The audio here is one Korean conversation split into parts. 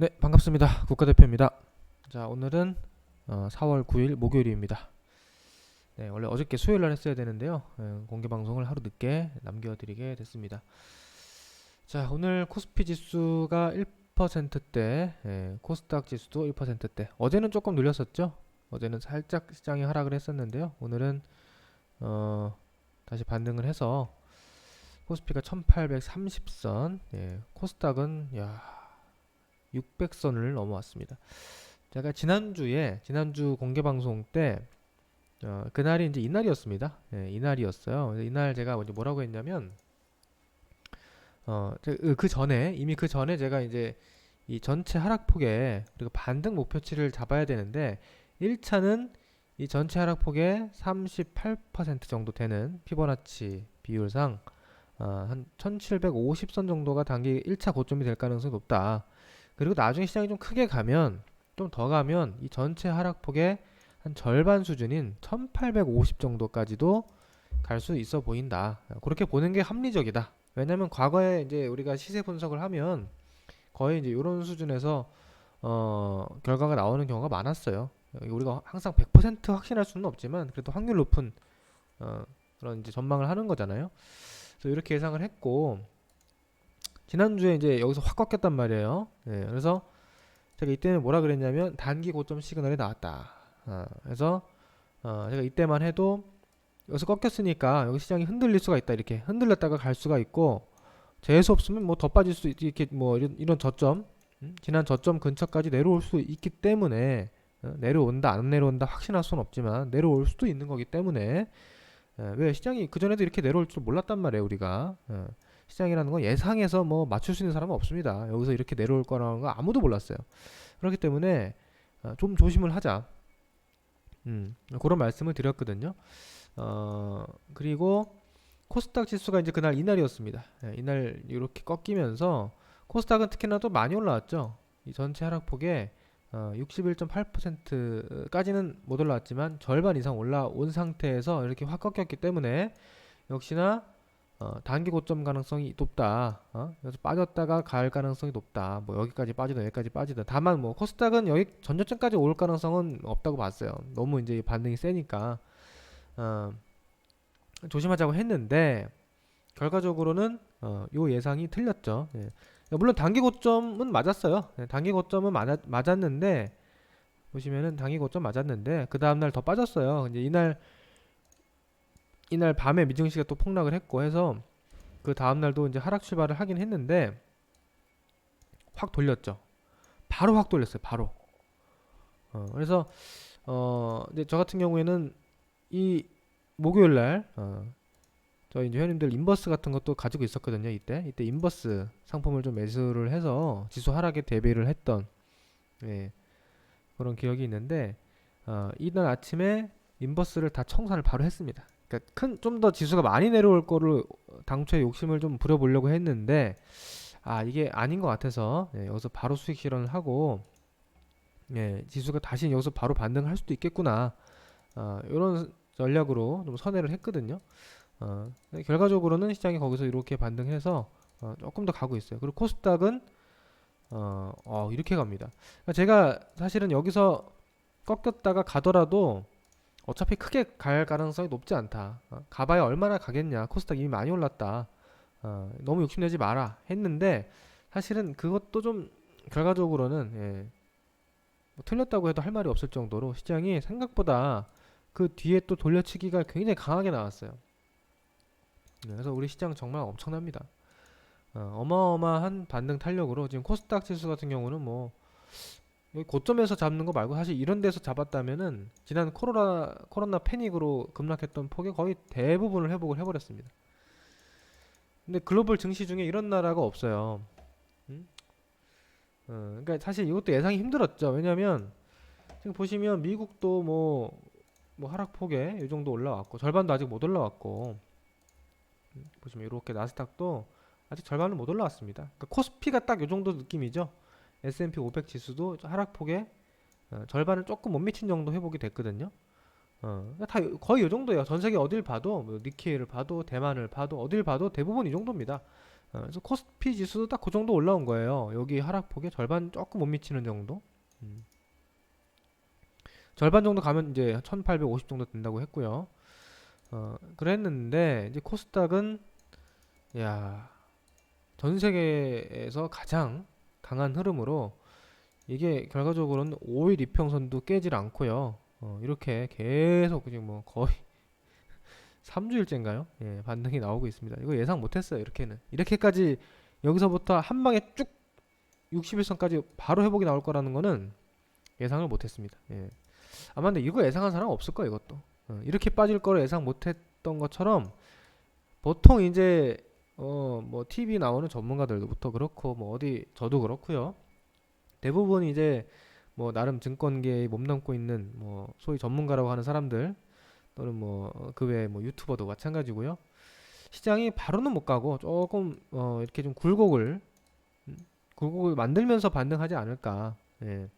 네, 반갑습니다. 국가대표입니다. 자, 오늘은 어, 4월 9일 목요일입니다. 네, 원래 어저께 수요일 날 했어야 되는데요. 예, 공개 방송을 하루 늦게 남겨드리게 됐습니다. 자, 오늘 코스피 지수가 1%대, 예, 코스닥 지수도 1%대. 어제는 조금 눌렸었죠. 어제는 살짝 시장이 하락을 했었는데요. 오늘은 어, 다시 반등을 해서 코스피가 1830선, 예, 코스닥은 야 600선을 넘어왔습니다. 제가 지난주에 지난주 공개 방송 때 어, 그날이 이제 이날이었습니다. 예, 이날이었어요. 이날 제가 먼저 뭐라고 했냐면 어, 제- 그 전에 이미 그 전에 제가 이제 이 전체 하락폭에 그리고 반등 목표치를 잡아야 되는데 1차는 이 전체 하락폭의 38% 정도 되는 피보나치 비율상 어, 한 1750선 정도가 단기 1차 고점이 될 가능성이 높다. 그리고 나중에 시장이 좀 크게 가면 좀 더 가면 이 전체 하락폭의 한 절반 수준인 1850 정도까지도 갈 수 있어 보인다. 그렇게 보는 게 합리적이다. 왜냐면 과거에 이제 우리가 시세 분석을 하면 거의 이제 이런 수준에서 어 결과가 나오는 경우가 많았어요. 우리가 항상 100% 확신할 수는 없지만 그래도 확률 높은 어 그런 이제 전망을 하는 거잖아요. 그래서 이렇게 예상을 했고 지난주에 이제 여기서 확 꺾였단 말이에요. 예, 그래서 제가 이때는 뭐라 그랬냐면 단기 고점 시그널이 나왔다. 어, 그래서 어, 제가 이때만 해도 여기서 꺾였으니까 여기 시장이 흔들릴 수가 있다. 이렇게 흔들렸다가 갈 수가 있고 재수 없으면 뭐 더 빠질 수 있, 이렇게 뭐 이런, 이런 저점 음? 지난 저점 근처까지 내려올 수 있기 때문에 어, 내려온다 안 내려온다 확신할 수는 없지만 내려올 수도 있는 거기 때문에 예, 왜 시장이 그 전에도 이렇게 내려올 줄 몰랐단 말이에요 우리가 예. 시장이라는 건 예상해서 뭐 맞출 수 있는 사람은 없습니다. 여기서 이렇게 내려올 거라는 거 아무도 몰랐어요. 그렇기 때문에 어, 좀 조심을 하자. 음, 그런 말씀을 드렸거든요. 어, 그리고 코스닥 지수가 이제 그날 이날이었습니다. 예, 이날 이렇게 꺾이면서 코스닥은 특히나 또 많이 올라왔죠. 이 전체 하락폭에 어, 61.8%까지는 못 올라왔지만 절반 이상 올라온 상태에서 이렇게 확 꺾였기 때문에 역시나 어, 단기 고점 가능성이 높다. 어? 그래서 빠졌다가 갈 가능성이 높다. 뭐 여기까지 빠지든 여기까지 빠지든. 다만 뭐 코스닥은 여기 전저점까지 올 가능성은 없다고 봤어요. 너무 이제 반등이 세니까 어, 조심하자고 했는데 결과적으로는 어, 요 예상이 틀렸죠. 예. 물론 단기 고점은 맞았어요. 예, 단기 고점은 맞았, 맞았는데 보시면은 단기 고점 맞았는데 그 다음 날 더 빠졌어요. 이제 이날 이날 밤에 미증시가 또 폭락을 했고 해서 그 다음 날도 이제 하락 출발을 하긴 했는데 확 돌렸죠. 바로 확 돌렸어요. 바로. 어, 그래서 어 이제 저 같은 경우에는 이 목요일 날 어, 저희 이제 회원님들 인버스 같은 것도 가지고 있었거든요. 이때 이때 인버스 상품을 좀 매수를 해서 지수 하락에 대비를 했던 예, 그런 기억이 있는데 어, 이날 아침에 인버스를 다 청산을 바로 했습니다. 그러니까 큰 좀 더 지수가 많이 내려올 거를 당초에 욕심을 좀 부려보려고 했는데 아 이게 아닌 것 같아서 예, 여기서 바로 수익 실현을 하고 예, 지수가 다시 여기서 바로 반등할 수도 있겠구나 어, 이런 전략으로 좀 선회를 했거든요. 어, 결과적으로는 시장이 거기서 이렇게 반등해서 어, 조금 더 가고 있어요. 그리고 코스닥은 어, 어, 이렇게 갑니다. 그러니까 제가 사실은 여기서 꺾였다가 가더라도 어차피 크게 갈 가능성이 높지 않다. 어, 가봐야 얼마나 가겠냐. 코스닥 이미 많이 올랐다. 어, 너무 욕심내지 마라. 했는데 사실은 그것도 좀 결과적으로는 예, 뭐 틀렸다고 해도 할 말이 없을 정도로 시장이 생각보다 그 뒤에 또 돌려치기가 굉장히 강하게 나왔어요. 네, 그래서 우리 시장 정말 엄청납니다. 어, 어마어마한 반등 탄력으로 지금 코스닥 지수 같은 경우는 뭐 고점에서 잡는 거 말고 사실 이런 데서 잡았다면은 지난 코로나 코로나 패닉으로 급락했던 폭의 거의 대부분을 회복을 해버렸습니다. 근데 글로벌 증시 중에 이런 나라가 없어요. 음? 어, 그러니까 사실 이것도 예상이 힘들었죠. 왜냐하면 지금 보시면 미국도 뭐, 뭐 하락폭에 이 정도 올라왔고 절반도 아직 못 올라왔고 음, 보시면 이렇게 나스닥도 아직 절반은 못 올라왔습니다. 그러니까 코스피가 딱 이 정도 느낌이죠. S&P 500 지수도 하락폭에 어, 절반을 조금 못 미친 정도 회복이 됐거든요. 어, 그러니까 다 거의 이 정도예요. 전 세계 어딜 봐도 뭐 니케이를 봐도 대만을 봐도 어딜 봐도 대부분 이 정도입니다. 어, 그래서 코스피 지수도 딱 그 정도 올라온 거예요. 여기 하락폭의 절반 조금 못 미치는 정도. 음. 절반 정도 가면 이제 1850 정도 된다고 했고요. 어, 그랬는데 이제 코스닥은 야, 전 세계에서 가장 강한 흐름으로 이게 결과적으로는 5일 이평선도 깨질 않고요. 어, 이렇게 계속 지금 뭐 거의 3주일째인가요? 예, 반등이 나오고 있습니다. 이거 예상 못했어요. 이렇게는 이렇게까지 여기서부터 한 방에 쭉 61선까지 바로 회복이 나올 거라는 거는 예상을 못했습니다. 예. 아마 근데 이거 예상한 사람 없을 거예요. 이것도 어, 이렇게 빠질 거를 예상 못했던 것처럼 보통 이제 어 뭐 TV 나오는 전문가들부터 그렇고 뭐 어디 저도 그렇고요. 대부분 이제 뭐 나름 증권계에 몸담고 있는 뭐 소위 전문가라고 하는 사람들 또는 뭐 그 외에 뭐 유튜버도 마찬가지고요. 시장이 바로는 못 가고 조금 어 이렇게 좀 굴곡을 음, 굴곡을 만들면서 반등하지 않을까. 예.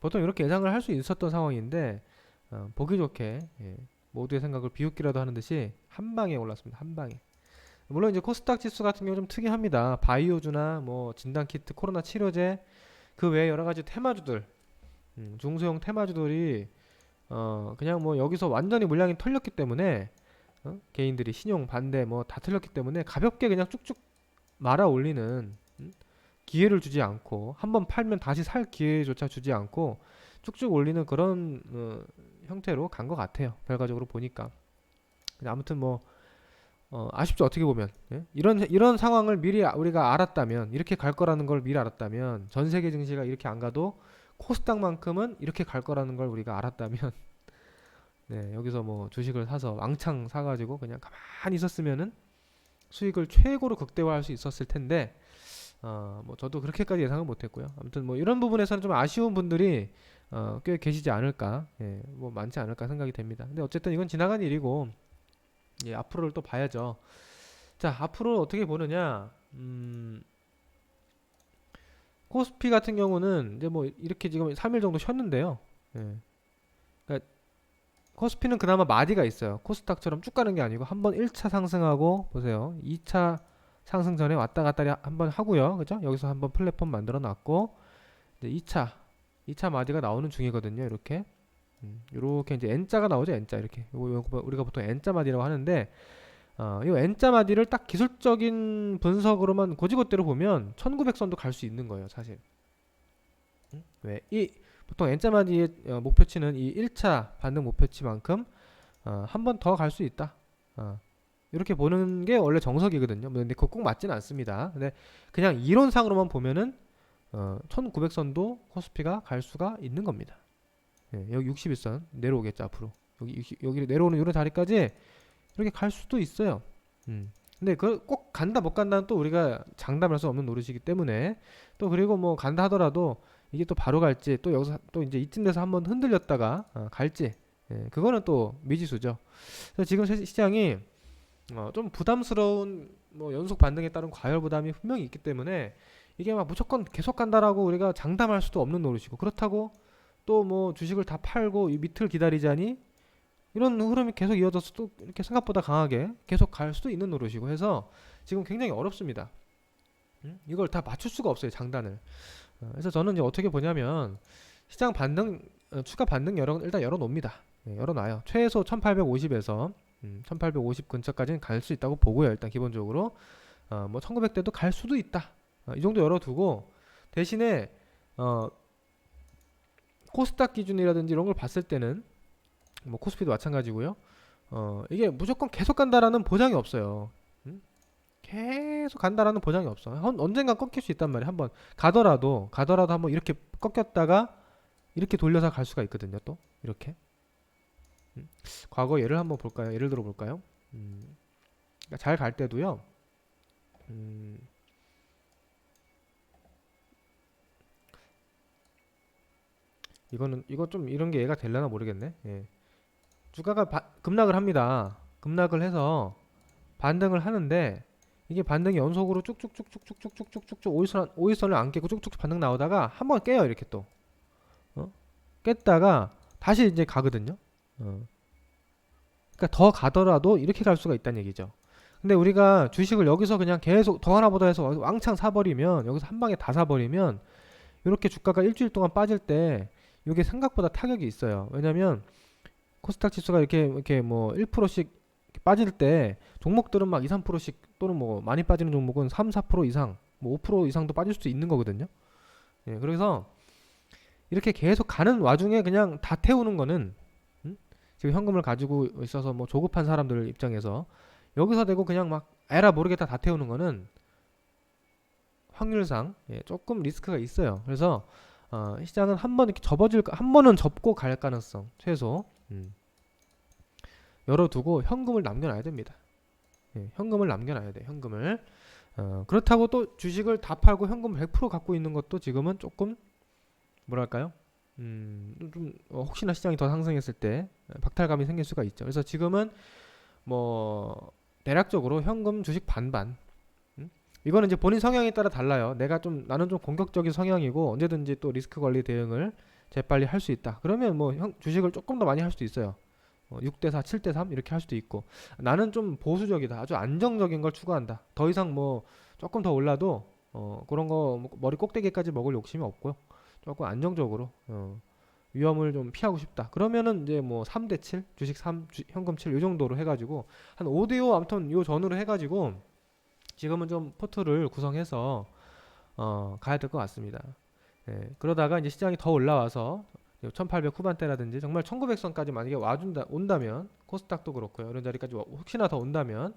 보통 이렇게 예상을 할 수 있었던 상황인데 어, 보기 좋게 예. 모두의 생각을 비웃기라도 하는 듯이 한 방에 올랐습니다. 한 방에. 물론 이제 코스닥 지수 같은 경우 좀 특이합니다. 바이오주나 뭐 진단 키트, 코로나 치료제 그 외에 여러 가지 테마주들, 음, 중소형 테마주들이 어 그냥 뭐 여기서 완전히 물량이 털렸기 때문에 어? 개인들이 신용 반대 뭐 다 털렸기 때문에 가볍게 그냥 쭉쭉 말아 올리는 음? 기회를 주지 않고 한번 팔면 다시 살 기회조차 주지 않고 쭉쭉 올리는 그런 어, 형태로 간 것 같아요. 결과적으로 보니까. 아무튼 뭐 어, 아쉽죠 어떻게 보면. 예? 이런 이런 상황을 미리 아- 우리가 알았다면 이렇게 갈 거라는 걸 미리 알았다면 전 세계 증시가 이렇게 안 가도 코스닥만큼은 이렇게 갈 거라는 걸 우리가 알았다면 네 여기서 뭐 주식을 사서 왕창 사가지고 그냥 가만히 있었으면은 수익을 최고로 극대화할 수 있었을 텐데 어, 뭐 저도 그렇게까지 예상은 못했고요. 아무튼 뭐 이런 부분에서는 좀 아쉬운 분들이 어, 꽤 계시지 않을까 예, 뭐 많지 않을까 생각이 됩니다. 근데 어쨌든 이건 지나간 일이고 예, 앞으로를 또 봐야죠. 자, 앞으로 어떻게 보느냐? 음, 코스피 같은 경우는 이제 뭐 이렇게 지금 3일 정도 쉬었는데요. 예. 그러니까 코스피는 그나마 마디가 있어요. 코스닥처럼 쭉 가는 게 아니고 한 번 1차 상승하고 보세요. 2차 상승 전에 왔다 갔다 한 번 하고요. 그죠? 여기서 한번 플랫폼 만들어 놨고 이제 2차 2차 마디가 나오는 중이거든요. 이렇게. 음, 요렇게 이제 N자가 나오죠 N자. 이렇게. 요거, 우리가 보통 N자 마디라고 하는데 어, 이 N자 마디를 딱 기술적인 분석으로만 고지고대로 보면 1900선도 갈 수 있는 거예요 사실. 음? 왜? 이 보통 N자 마디의 어, 목표치는 이 1차 반등 목표치만큼 어, 한 번 더 갈 수 있다. 어, 이렇게 보는 게 원래 정석이거든요. 근데 그거 꼭 맞지는 않습니다. 근데 그냥 이론상으로만 보면은 어, 1900선도 코스피가 갈 수가 있는 겁니다 예, 여기 61선 내려오겠죠 앞으로 여기 60, 여기 내려오는 이런 자리까지 이렇게 갈 수도 있어요. 음. 근데 그 꼭 간다 못 간다는 또 우리가 장담할 수 없는 노릇이기 때문에 또 그리고 뭐 간다 하더라도 이게 또 바로 갈지 또 여기서 또 이제 이쯤 돼서 한번 흔들렸다가 어, 갈지 예, 그거는 또 미지수죠. 그래서 지금 시- 시장이 어, 좀 부담스러운 뭐 연속 반등에 따른 과열 부담이 분명히 있기 때문에 이게 막 무조건 계속 간다라고 우리가 장담할 수도 없는 노릇이고 그렇다고 또 뭐 주식을 다 팔고 이 밑을 기다리자니 이런 흐름이 계속 이어져서 또 이렇게 생각보다 강하게 계속 갈 수도 있는 노릇이고 해서 지금 굉장히 어렵습니다. 음? 이걸 다 맞출 수가 없어요 장단을. 어, 그래서 저는 이제 어떻게 보냐면 시장 반등 어, 추가 반등 열어 일단 열어놓습니다. 예, 열어놔요. 최소 1850에서 음, 1850 근처까지는 갈 수 있다고 보고요. 일단 기본적으로 어, 뭐 1900대도 갈 수도 있다. 어, 이 정도 열어두고 대신에 어, 코스닥 기준이라든지 이런 걸 봤을 때는 뭐 코스피도 마찬가지고요. 어 이게 무조건 계속 간다라는 보장이 없어요. 음? 계속 간다라는 보장이 없어. 한- 언젠간 꺾일 수 있단 말이야. 한번 가더라도 가더라도 한번 이렇게 꺾였다가 이렇게 돌려서 갈 수가 있거든요. 또 이렇게. 음. 과거 예를 한번 볼까요? 예를 들어 볼까요? 음. 잘갈 때도요. 음. 이거는 이거 좀 이런 게 얘가 될려나 모르겠네. 예. 주가가 바- 급락을 합니다. 급락을 해서 반등을 하는데 이게 반등이 연속으로 쭉쭉쭉쭉쭉쭉쭉쭉쭉 오일선 오일선을 안 깨고 쭉쭉 반등 나오다가 한 번 깨요 이렇게 또 어? 깼다가 다시 이제 가거든요. 어. 그러니까 더 가더라도 이렇게 갈 수가 있다는 얘기죠. 근데 우리가 주식을 여기서 그냥 계속 더 하나 보다 해서 왕창 사버리면 여기서 한 방에 다 사버리면 이렇게 주가가 일주일 동안 빠질 때 이게 생각보다 타격이 있어요. 왜냐면 코스닥 지수가 이렇게 이렇게 뭐 1%씩 빠질 때 종목들은 막 2, 3%씩 또는 뭐 많이 빠지는 종목은 3, 4% 이상, 뭐 5% 이상도 빠질 수도 있는 거거든요. 예, 그래서 이렇게 계속 가는 와중에 그냥 다 태우는 거는 음? 지금 현금을 가지고 있어서 뭐 조급한 사람들 입장에서 여기서 대고 그냥 막 에라 모르겠다 다 태우는 거는 확률상 예, 조금 리스크가 있어요. 그래서 어, 시장은 한 번 이렇게 접어질 가- 한 번은 접고 갈 가능성 최소 음. 열어두고 현금을 남겨놔야 됩니다. 예, 현금을 남겨놔야 돼. 현금을 어, 그렇다고 또 주식을 다 팔고 현금 100% 갖고 있는 것도 지금은 조금 뭐랄까요? 음, 좀 어, 혹시나 시장이 더 상승했을 때 박탈감이 생길 수가 있죠. 그래서 지금은 뭐 대략적으로 현금 주식 반반. 음? 이거는 이제 본인 성향에 따라 달라요. 내가 좀 나는 좀 공격적인 성향이고 언제든지 또 리스크 관리 대응을 재빨리 할 수 있다. 그러면 뭐 형, 주식을 조금 더 많이 할 수도 있어요. 어, 6대 4, 7대 3 이렇게 할 수도 있고 나는 좀 보수적이다. 아주 안정적인 걸 추구한다. 더 이상 뭐 조금 더 올라도 어, 그런 거뭐 머리 꼭대기까지 먹을 욕심이 없고요. 조금 안정적으로 어, 위험을 좀 피하고 싶다. 그러면은 이제 뭐 3대 7, 주식 3, 주, 현금 7요 정도로 해가지고 한 5대 5 아무튼 요 전후로 해가지고 지금은 좀 포트를 구성해서 어, 가야 될 것 같습니다. 예, 그러다가 이제 시장이 더 올라와서 1800 후반대라든지 정말 1900선까지 만약에 와준다 온다면 코스닥도 그렇고요. 이런 자리까지 와- 혹시나 더 온다면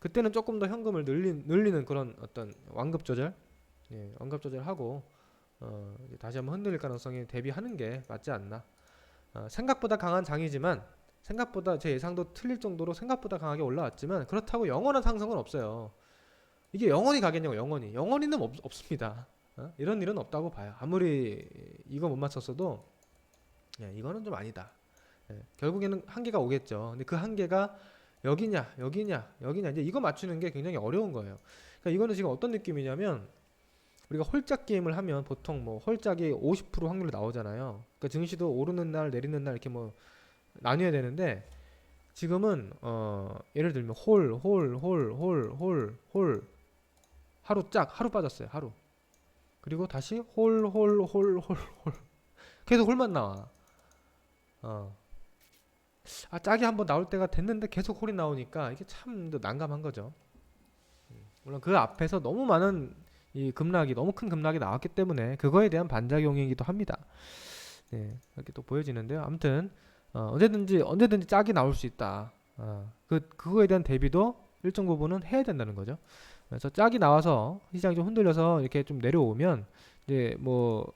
그때는 조금 더 현금을 늘린, 늘리는 그런 어떤 완급 조절, 예, 완급 조절하고 어, 다시 한번 흔들릴 가능성에 대비하는 게 맞지 않나. 어, 생각보다 강한 장이지만 생각보다 제 예상도 틀릴 정도로 생각보다 강하게 올라왔지만 그렇다고 영원한 상승은 없어요. 이게 영원히 가겠냐고 영원히 영원히는 없, 없습니다. 어? 이런 일은 없다고 봐요. 아무리 이거 못 맞췄어도 예, 이거는 좀 아니다. 예, 결국에는 한계가 오겠죠. 근데 그 한계가 여기냐 여기냐 여기냐 이제 이거 맞추는 게 굉장히 어려운 거예요. 그러니까 이거는 지금 어떤 느낌이냐면 우리가 홀짝 게임을 하면 보통 뭐 홀짝이 50% 확률로 나오잖아요. 그러니까 증시도 오르는 날 내리는 날 이렇게 뭐 나뉘어야 되는데 지금은 어 예를 들면 홀 홀 홀 홀 홀 홀 하루 짝 하루 빠졌어요 하루 그리고 다시 홀 홀 홀 홀 홀 계속 홀만 나와 어. 아 짝이 한번 나올 때가 됐는데 계속 홀이 나오니까 이게 참 난감한 거죠. 음, 물론 그 앞에서 너무 많은 이 급락이 너무 큰 급락이 나왔기 때문에 그거에 대한 반작용이기도 합니다. 네, 이렇게 또 보여지는데요. 아무튼 어, 언제든지 언제든지 짝이 나올 수 있다. 어, 그 그거에 대한 대비도 일정 부분은 해야 된다는 거죠. 그래서 짝이 나와서 시장이 좀 흔들려서 이렇게 좀 내려오면 이제 뭐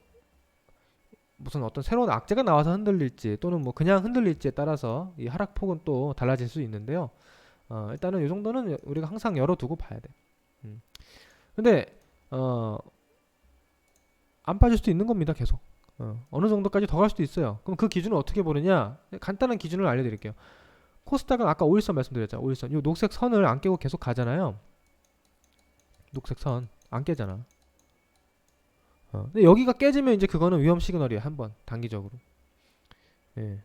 무슨 어떤 새로운 악재가 나와서 흔들릴지 또는 뭐 그냥 흔들릴지에 따라서 이 하락폭은 또 달라질 수 있는데요. 어, 일단은 이 정도는 우리가 항상 열어두고 봐야 돼. 음. 근데 어, 안 빠질 수도 있는 겁니다. 계속. 어, 어느 정도까지 더 갈 수도 있어요. 그럼 그 기준을 어떻게 보느냐? 간단한 기준을 알려드릴게요. 코스닥은 아까 5일선 말씀드렸잖아. 5일선. 이 녹색 선을 안 깨고 계속 가잖아요. 녹색 선 안 깨잖아. 어, 근데 여기가 깨지면 이제 그거는 위험 시그널이에요. 한번 단기적으로. 예.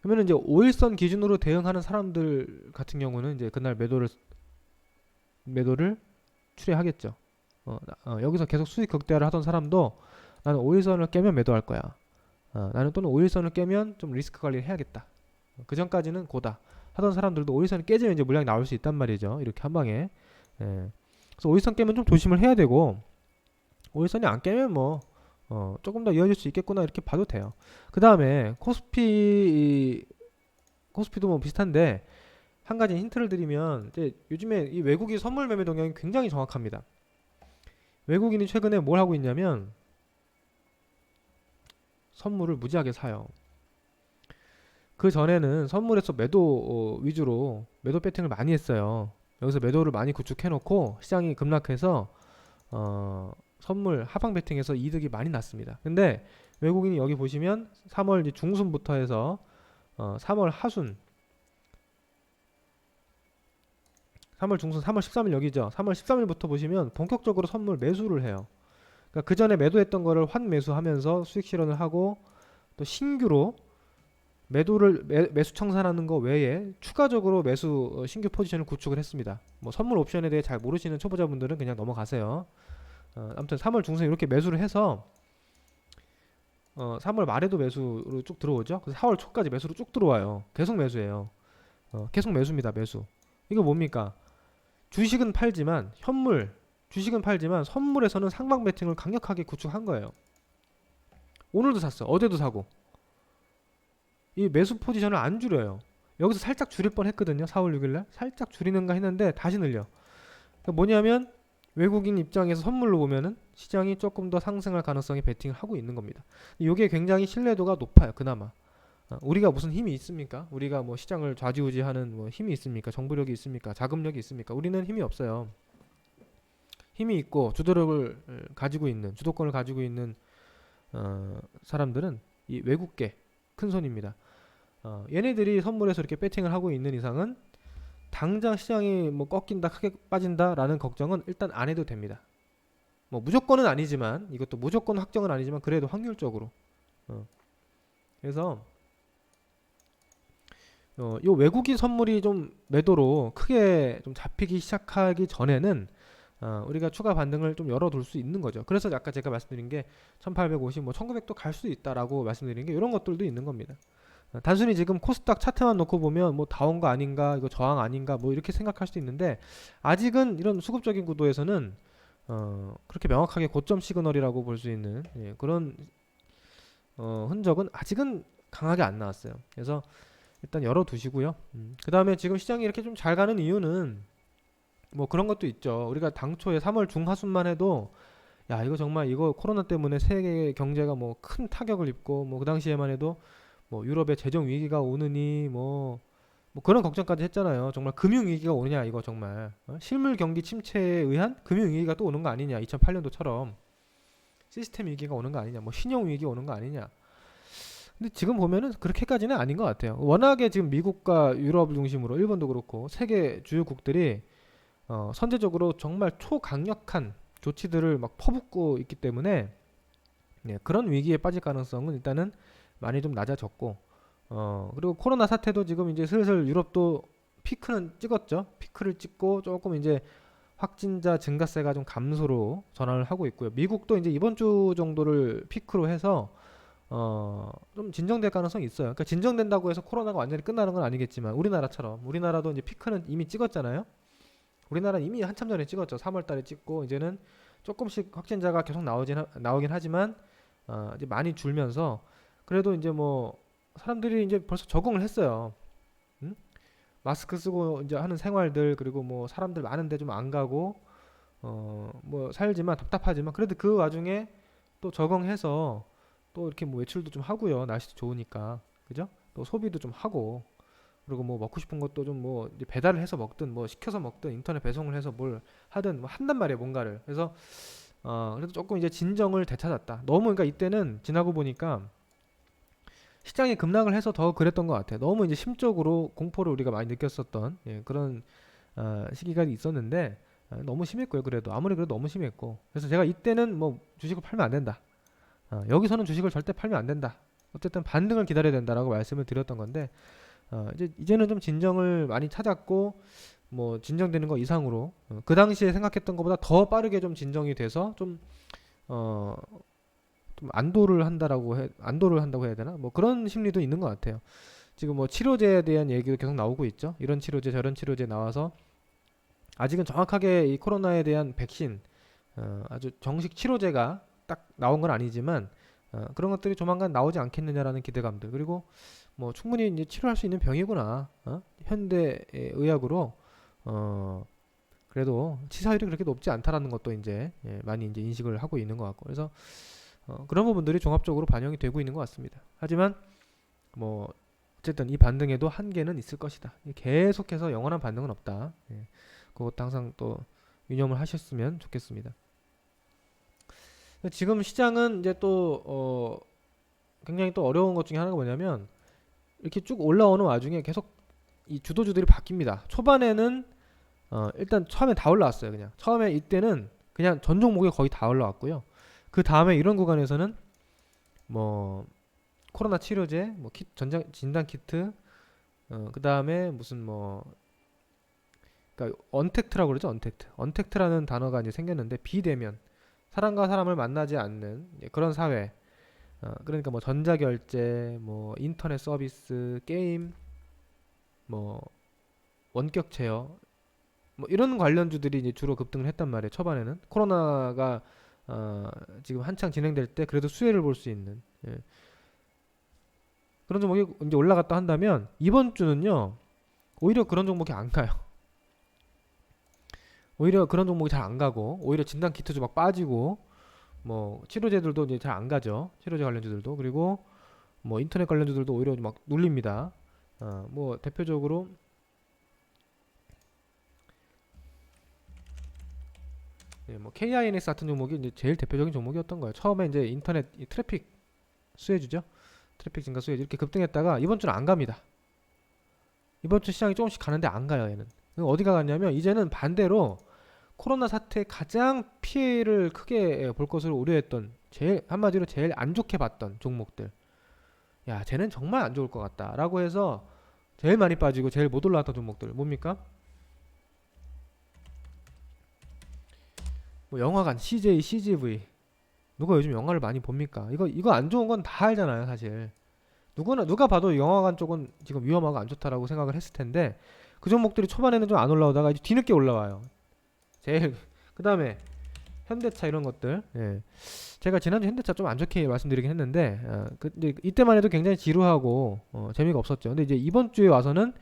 그러면 이제 5일선 기준으로 대응하는 사람들 같은 경우는 이제 그날 매도를 매도를 추리하겠죠. 어, 나- 어, 여기서 계속 수익 극대화를 하던 사람도 나는 5일선을 깨면 매도할 거야. 어, 나는 또는 5일선을 깨면 좀 리스크 관리를 해야겠다. 어, 그 전까지는 고다. 하던 사람들도 5일선이 깨지면 이제 물량이 나올 수 있단 말이죠. 이렇게 한 방에. 예. 그래서 5일선 깨면 좀 조심을 해야 되고 5일선이 안 깨면 뭐 어, 조금 더 이어질 수 있겠구나 이렇게 봐도 돼요. 그 다음에 코스피 코스피도 뭐 비슷한데 한 가지 힌트를 드리면 이제 요즘에 이 외국인 선물 매매 동향이 굉장히 정확합니다. 외국인이 최근에 뭘 하고 있냐면 선물을 무지하게 사요. 그 전에는 선물에서 매도 어, 위주로 매도 배팅을 많이 했어요. 여기서 매도를 많이 구축해 놓고 시장이 급락해서 어, 선물 하방 배팅에서 이득이 많이 났습니다. 근데 외국인이 여기 보시면 3월 이제 중순부터 해서 어, 3월 하순 3월 중순 3월 13일 여기죠. 3월 13일부터 보시면 본격적으로 선물 매수를 해요. 그러니까 그 전에 매도했던 거를 환 매수하면서 수익 실현을 하고 또 신규로 매도를 매, 매수 청산하는 거 외에 추가적으로 매수 어, 신규 포지션을 구축을 했습니다. 뭐 선물 옵션에 대해 잘 모르시는 초보자분들은 그냥 넘어가세요. 어, 아무튼 3월 중순에 이렇게 매수를 해서 어, 3월 말에도 매수로 쭉 들어오죠. 그래서 4월 초까지 매수로 쭉 들어와요. 계속 매수예요. 어, 계속 매수입니다. 매수. 이거 뭡니까? 주식은 팔지만 현물 주식은 팔지만 선물에서는 상방 베팅을 강력하게 구축한 거예요. 오늘도 샀어. 어제도 사고. 이 매수 포지션을 안 줄여요. 여기서 살짝 줄일 뻔 했거든요. 4월 6일날 살짝 줄이는가 했는데 다시 늘려. 그러니까 뭐냐면 외국인 입장에서 선물로 보면은 시장이 조금 더 상승할 가능성이 베팅을 하고 있는 겁니다. 이게 굉장히 신뢰도가 높아요. 그나마 어, 우리가 무슨 힘이 있습니까? 우리가 뭐 시장을 좌지우지하는 뭐 힘이 있습니까? 정부력이 있습니까? 자금력이 있습니까? 우리는 힘이 없어요. 힘이 있고 주도력을 어, 가지고 있는 주도권을 가지고 있는 어, 사람들은 이 외국계 큰 손입니다. 어, 얘네들이 선물에서 이렇게 배팅을 하고 있는 이상은 당장 시장이 뭐 꺾인다 크게 빠진다라는 걱정은 일단 안 해도 됩니다. 뭐 무조건은 아니지만 이것도 무조건 확정은 아니지만 그래도 확률적으로 어. 그래서 어, 요 외국인 선물이 좀 매도로 크게 좀 잡히기 시작하기 전에는 어, 우리가 추가 반등을 좀 열어둘 수 있는 거죠. 그래서 아까 제가 말씀드린 게 1850, 뭐 1900도 갈 수 있다라고 말씀드린 게 이런 것들도 있는 겁니다. 어, 단순히 지금 코스닥 차트만 놓고 보면 뭐 다운 거 아닌가, 이거 저항 아닌가, 뭐 이렇게 생각할 수도 있는데 아직은 이런 수급적인 구도에서는 어, 그렇게 명확하게 고점 시그널이라고 볼 수 있는 예, 그런 어, 흔적은 아직은 강하게 안 나왔어요. 그래서 일단 열어 두시고요. 음, 그 다음에 지금 시장이 이렇게 좀 잘 가는 이유는 뭐 그런 것도 있죠. 우리가 당초에 3월 중하순만 해도 야 이거 정말 이거 코로나 때문에 세계 경제가 뭐 큰 타격을 입고 뭐 그 당시에만 해도 뭐 유럽의 재정 위기가 오느니 뭐, 뭐 그런 걱정까지 했잖아요. 정말 금융 위기가 오느냐 이거 정말 어? 실물 경기 침체에 의한 금융 위기가 또 오는 거 아니냐 2008년도처럼 시스템 위기가 오는 거 아니냐 뭐 신용 위기 오는 거 아니냐 근데 지금 보면은 그렇게까지는 아닌 것 같아요. 워낙에 지금 미국과 유럽 중심으로 일본도 그렇고 세계 주요국들이 어, 선제적으로 정말 초강력한 조치들을 막 퍼붓고 있기 때문에 예, 그런 위기에 빠질 가능성은 일단은 많이 좀 낮아졌고 어, 그리고 코로나 사태도 지금 이제 슬슬 유럽도 피크는 찍었죠. 피크를 찍고 조금 이제 확진자 증가세가 좀 감소로 전환을 하고 있고요. 미국도 이제 이번 주 정도를 피크로 해서 어, 좀 진정될 가능성이 있어요. 그러니까 진정된다고 해서 코로나가 완전히 끝나는 건 아니겠지만 우리나라처럼 우리나라도 이제 피크는 이미 찍었잖아요. 우리나라는 이미 한참 전에 찍었죠. 3월 달에 찍고 이제는 조금씩 확진자가 계속 나오진 하, 나오긴 하지만 어, 이제 많이 줄면서 그래도 이제 뭐 사람들이 이제 벌써 적응을 했어요. 응? 마스크 쓰고 이제 하는 생활들 그리고 뭐 사람들 많은데 좀 안 가고 어 뭐 살지만 답답하지만 그래도 그 와중에 또 적응해서 또 이렇게 뭐 외출도 좀 하고요. 날씨도 좋으니까. 그죠? 또 소비도 좀 하고 그리고 뭐 먹고 싶은 것도 좀 뭐 배달을 해서 먹든 뭐 시켜서 먹든 인터넷 배송을 해서 뭘 하든 뭐 한단 말이에요 뭔가를 그래서 어 그래도 조금 이제 진정을 되찾았다 너무 그러니까 이때는 지나고 보니까 시장이 급락을 해서 더 그랬던 것 같아요. 너무 이제 심적으로 공포를 우리가 많이 느꼈었던 예, 그런 어, 시기가 있었는데 어, 너무 심했고요 그래도. 아무리 그래도 너무 심했고. 그래서 제가 이때는 뭐 주식을 팔면 안 된다. 어, 여기서는 주식을 절대 팔면 안 된다. 어쨌든 반등을 기다려야 된다라고 말씀을 드렸던 건데 어, 이제 이제는 좀 진정을 많이 찾았고 뭐 진정되는 거 이상으로 어, 그 당시에 생각했던 것보다 더 빠르게 좀 진정이 돼서 좀 어, 좀 안도를 한다라고 해, 안도를 한다고 해야 되나? 뭐 그런 심리도 있는 것 같아요. 지금 뭐 치료제에 대한 얘기도 계속 나오고 있죠. 이런 치료제 저런 치료제 나와서 아직은 정확하게 이 코로나에 대한 백신 어, 아주 정식 치료제가 딱 나온 건 아니지만 어, 그런 것들이 조만간 나오지 않겠느냐라는 기대감들 그리고 뭐 충분히 이제 치료할 수 있는 병이구나. 어? 현대 의학으로 어 그래도 치사율이 그렇게 높지 않다라는 것도 이제 예, 많이 이제 인식을 하고 있는 것 같고 그래서 어, 그런 부분들이 종합적으로 반영이 되고 있는 것 같습니다. 하지만 뭐 어쨌든 이 반등에도 한계는 있을 것이다. 계속해서 영원한 반등은 없다. 예, 그것도 항상 또 유념을 하셨으면 좋겠습니다. 지금 시장은 이제 또 어, 굉장히 또 어려운 것 중에 하나가 뭐냐면 이렇게 쭉 올라오는 와중에 계속 이 주도주들이 바뀝니다. 초반에는 어, 일단 처음에 다 올라왔어요. 그냥 처음에 이때는 그냥 전 종목에 거의 다 올라왔고요. 그 다음에 이런 구간에서는 뭐 코로나 치료제, 뭐 키, 전장 진단 키트, 어, 그 다음에 무슨 뭐 그러니까 언택트라고 그러죠 언택트. 언택트라는 단어가 이제 생겼는데 비대면 사람과 사람을 만나지 않는 예, 그런 사회. 어, 그러니까 뭐 전자결제 뭐 인터넷 서비스 게임 뭐 원격 제어 뭐 이런 관련주들이 이제 주로 급등을 했단 말이에요 초반에는. 코로나가 어, 지금 한창 진행될 때 그래도 수혜를 볼 수 있는 예. 그런 종목이 이제 올라갔다 한다면 이번 주는요 오히려 그런 종목이 안 가요 오히려 그런 종목이 잘 안 가고 오히려 진단 키트도 막 빠지고 뭐 치료제들도 이제 잘 안 가죠. 치료제 관련주들도 그리고 뭐 인터넷 관련주들도 오히려 막 눌립니다. 어, 뭐 대표적으로 예, 뭐 KINX 같은 종목이 이제 제일 대표적인 종목이었던 거예요. 처음에 이제 인터넷 이 트래픽 수혜주죠. 트래픽 증가 수혜주 이렇게 급등했다가 이번 주는 안 갑니다. 이번 주 시장이 조금씩 가는데 안 가요, 얘는. 어디가 갔냐면 이제는 반대로 코로나 사태에 가장 피해를 크게 볼 것으로 우려했던 제일 한마디로 제일 안 좋게 봤던 종목들 야 쟤는 정말 안 좋을 것 같다라고 해서 제일 많이 빠지고 제일 못 올라왔던 종목들 뭡니까? 뭐 영화관 CJ, CGV 누가 요즘 영화를 많이 봅니까? 이거 이거 안 좋은 건 다 알잖아요 사실 누구나 누가 봐도 영화관 쪽은 지금 위험하고 안 좋다라고 생각을 했을 텐데 그 종목들이 초반에는 좀 안 올라오다가 이제 뒤늦게 올라와요. 제일 그 다음에 현대차 이런 것들. 예. 제가 지난주 현대차 좀 안 좋게 말씀드리긴 했는데 어, 그 이제 이때만 해도 굉장히 지루하고 어, 재미가 없었죠. 근데 이제 이번 주에 와서는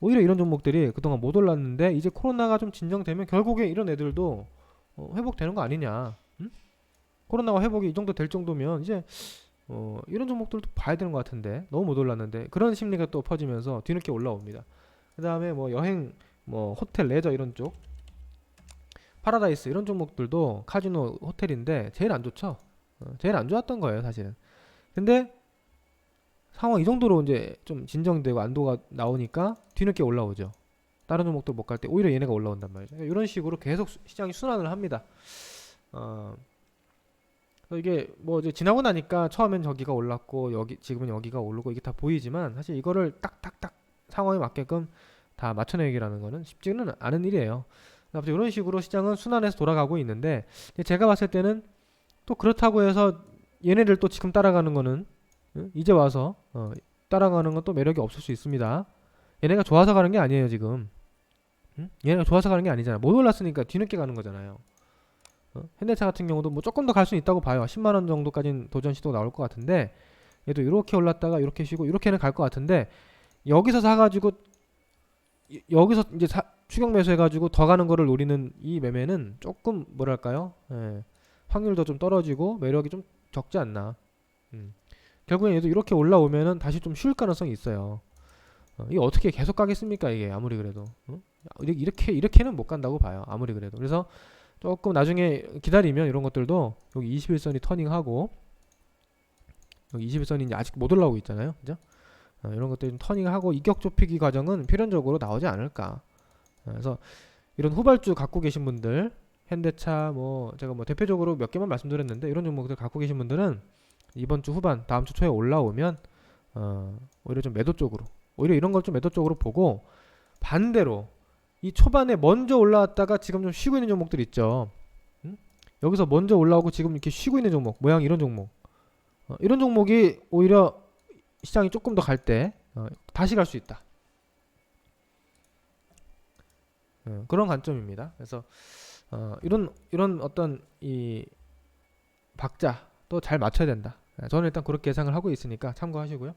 오히려 이런 종목들이 그동안 못 올랐는데 이제 코로나가 좀 진정되면 결국에 이런 애들도 어, 회복되는 거 아니냐. 응? 코로나가 회복이 이 정도 될 정도면 이제 어, 이런 종목들도 봐야 되는 것 같은데 너무 못 올랐는데 그런 심리가 또 퍼지면서 뒤늦게 올라옵니다. 그 다음에 뭐 여행, 뭐 호텔, 레저 이런 쪽, 파라다이스 이런 종목들도 카지노, 호텔인데 제일 안 좋죠. 어, 제일 안 좋았던 거예요, 사실은. 근데 상황 이 정도로 이제 좀 진정되고 안도가 나오니까 뒤늦게 올라오죠. 다른 종목들 못 갈 때 오히려 얘네가 올라온단 말이죠. 이런 식으로 계속 수- 시장이 순환을 합니다. 어, 이게 뭐 이제 지나고 나니까 처음엔 저기가 올랐고 여기 지금은 여기가 오르고 이게 다 보이지만 사실 이거를 딱딱딱 상황에 맞게끔 다 맞춰내기라는 거는 쉽지는 않은 일이에요. 아무튼 이런 식으로 시장은 순환해서 돌아가고 있는데 제가 봤을 때는 또 그렇다고 해서 얘네들 또 지금 따라가는 거는 응? 이제 와서 어, 따라가는 건 또 매력이 없을 수 있습니다. 얘네가 좋아서 가는 게 아니에요 지금. 응? 얘네가 좋아서 가는 게 아니잖아. 못 올랐으니까 뒤늦게 가는 거잖아요. 어? 현대차 같은 경우도 뭐 조금 더 갈수 있다고 봐요. 10만 원 정도까지는 도전 시도 나올 것 같은데 얘도 이렇게 올랐다가 이렇게 쉬고 이렇게는 갈 것 같은데 여기서 사가지고 이- 여기서 이제 사, 추격 매수해가지고 더 가는 거를 노리는 이 매매는 조금 뭐랄까요? 예, 확률도 좀 떨어지고 매력이 좀 적지 않나. 음. 결국엔 얘도 이렇게 올라오면은 다시 좀 쉴 가능성이 있어요. 어, 이게 어떻게 계속 가겠습니까? 이게 아무리 그래도 어? 이렇게- 이렇게 이렇게는 못 간다고 봐요. 아무리 그래도 그래서 조금 나중에 기다리면 이런 것들도 여기 21선이 터닝하고 여기 21선이 이제 아직 못 올라오고 있잖아요. 그죠? 어, 이런 것들 좀 터닝하고 이격 좁히기 과정은 필연적으로 나오지 않을까. 어, 그래서 이런 후발주 갖고 계신 분들, 현대차 뭐 제가 뭐 대표적으로 몇 개만 말씀드렸는데 이런 종목들 갖고 계신 분들은 이번 주 후반, 다음 주 초에 올라오면 어, 오히려 좀 매도 쪽으로, 오히려 이런 걸 좀 매도 쪽으로 보고 반대로 이 초반에 먼저 올라왔다가 지금 좀 쉬고 있는 종목들 있죠. 음? 여기서 먼저 올라오고 지금 이렇게 쉬고 있는 종목, 모양 이런 종목, 어, 이런 종목이 오히려 시장이 조금 더 갈 때 어, 다시 갈 수 있다. 어, 그런 관점입니다. 그래서 어, 이런 이런 어떤 이 박자 또 잘 맞춰야 된다. 예, 저는 일단 그렇게 예상을 하고 있으니까 참고하시고요.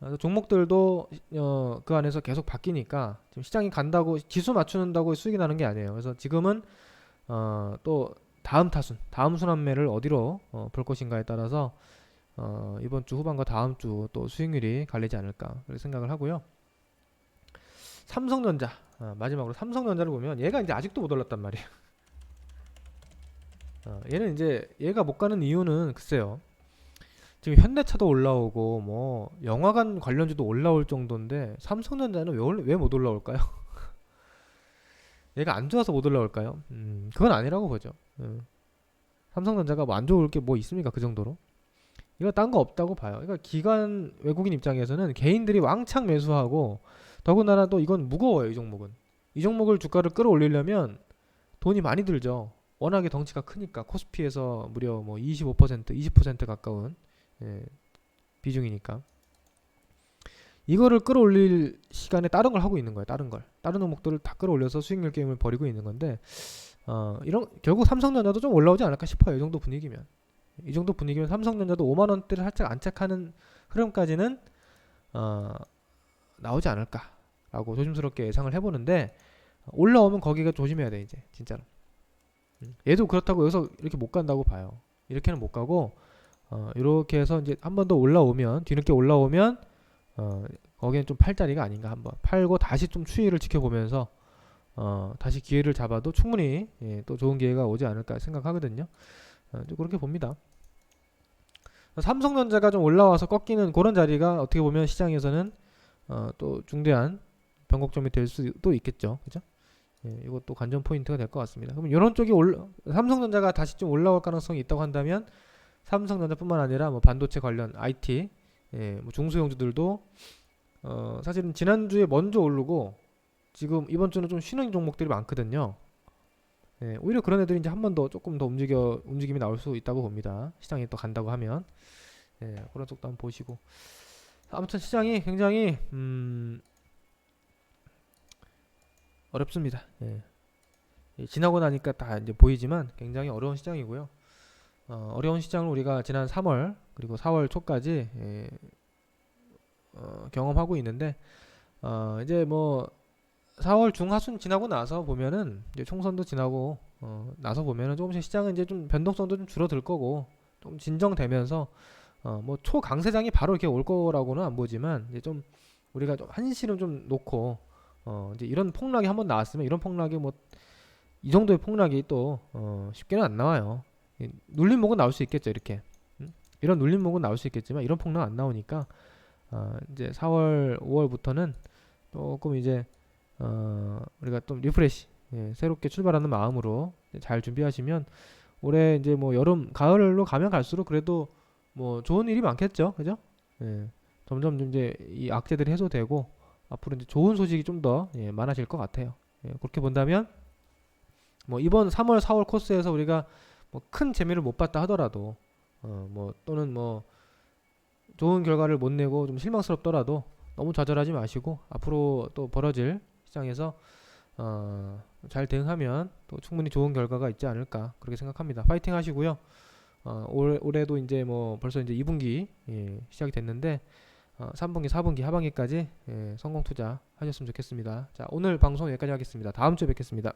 어, 종목들도 어, 그 안에서 계속 바뀌니까 지금 시장이 간다고 지수 맞추는다고 수익이 나는 게 아니에요. 그래서 지금은 어, 또 다음 타순, 다음 순환매를 어디로 어, 볼 것인가에 따라서 어, 이번 주 후반과 다음 주 또 수익률이 갈리지 않을까 그렇게 생각을 하고요. 삼성전자 어, 마지막으로 삼성전자를 보면 얘가 이제 아직도 못 올랐단 말이에요. 어, 얘는 이제 얘가 못 가는 이유는 글쎄요. 지금 현대차도 올라오고 뭐 영화관 관련주도 올라올 정도인데 삼성전자는 왜 못 올라올까요? 얘가 안 좋아서 못 올라올까요? 음, 그건 아니라고 보죠. 음. 삼성전자가 뭐 안 좋을 게 뭐 있습니까? 그 정도로. 이거 딴 거 없다고 봐요. 그러니까 기관 외국인 입장에서는 개인들이 왕창 매수하고 더군다나 또 이건 무거워요. 이 종목은 이 종목을 주가를 끌어올리려면 돈이 많이 들죠. 워낙에 덩치가 크니까 코스피에서 무려 뭐 25% 20% 가까운 예, 비중이니까 이거를 끌어올릴 시간에 다른 걸 하고 있는 거예요. 다른 걸 다른 종목들을 다 끌어올려서 수익률 게임을 벌이고 있는 건데 어, 이런 결국 삼성전자도 좀 올라오지 않을까 싶어요. 이 정도 분위기면 이 정도 분위기면 삼성전자도 5만 원대를 살짝 안착하는 흐름까지는 어, 나오지 않을까라고 조심스럽게 예상을 해보는데 올라오면 거기가 조심해야 돼 이제 진짜로. 음, 얘도 그렇다고 여기서 이렇게 못 간다고 봐요. 이렇게는 못 가고 어, 이렇게 해서 이제 한 번 더 올라오면 뒤늦게 올라오면 어, 거기는 좀 팔자리가 아닌가 한번 팔고 다시 좀 추이를 지켜보면서 어, 다시 기회를 잡아도 충분히 예, 또 좋은 기회가 오지 않을까 생각하거든요. 어, 좀 그렇게 봅니다. 삼성전자가 좀 올라와서 꺾이는 그런 자리가 어떻게 보면 시장에서는 어, 또 중대한 변곡점이 될 수도 있겠죠. 그죠? 예, 이것도 관전 포인트가 될 것 같습니다. 그럼 이런 쪽이 올라, 삼성전자가 다시 좀 올라올 가능성이 있다고 한다면 삼성전자뿐만 아니라 뭐 반도체 관련 IT, 예, 뭐 중소형주들도 어, 사실은 지난주에 먼저 오르고 지금 이번 주는 좀 쉬는 종목들이 많거든요. 예, 오히려 그런 애들이 이제 한 번 더 조금 더 움직여 움직임이 나올 수 있다고 봅니다. 시장이 또 간다고 하면 예, 그런 쪽도 한번 보시고 아무튼 시장이 굉장히 음, 어렵습니다. 예. 예, 지나고 나니까 다 이제 보이지만 굉장히 어려운 시장이고요. 어, 어려운 시장을 우리가 지난 3월 그리고 4월 초까지 예, 어, 경험하고 있는데 어, 이제 뭐 4월 중하순 지나고 나서 보면은 이제 총선도 지나고 어, 나서 보면은 조금씩 시장은 이제 좀 변동성도 좀 줄어들 거고 좀 진정되면서 어, 뭐 초강세장이 바로 이렇게 올 거라고는 안 보지만 이제 좀 우리가 좀 한시름 좀 놓고 어, 이제 이런 폭락이 한번 나왔으면 이런 폭락이 뭐 이 정도의 폭락이 또 어, 쉽게는 안 나와요. 이 눌림목은 나올 수 있겠죠 이렇게. 음? 이런 눌림목은 나올 수 있겠지만 이런 폭락 안 나오니까 어, 이제 4월 5월부터는 조금 이제 어, 우리가 좀 리프레시 예, 새롭게 출발하는 마음으로 잘 준비하시면 올해 이제 뭐 여름 가을로 가면 갈수록 그래도 뭐 좋은 일이 많겠죠 그죠? 예, 점점 이제 이 악재들이 해소되고 앞으로 이제 좋은 소식이 좀더 예, 많아질 것 같아요. 예, 그렇게 본다면 뭐 이번 3월 4월 코스에서 우리가 뭐 큰 재미를 못 봤다 하더라도 어, 뭐 또는 뭐 좋은 결과를 못 내고 좀 실망스럽더라도 너무 좌절하지 마시고 앞으로 또 벌어질 시장에서 어, 잘 대응하면 또 충분히 좋은 결과가 있지 않을까 그렇게 생각합니다. 파이팅 하시고요. 어, 올, 올해도 이제 뭐 벌써 이제 2분기 예, 시작이 됐는데 어, 3분기, 4분기, 하반기까지 예, 성공 투자 하셨으면 좋겠습니다. 자 오늘 방송 여기까지 하겠습니다. 다음 주에 뵙겠습니다.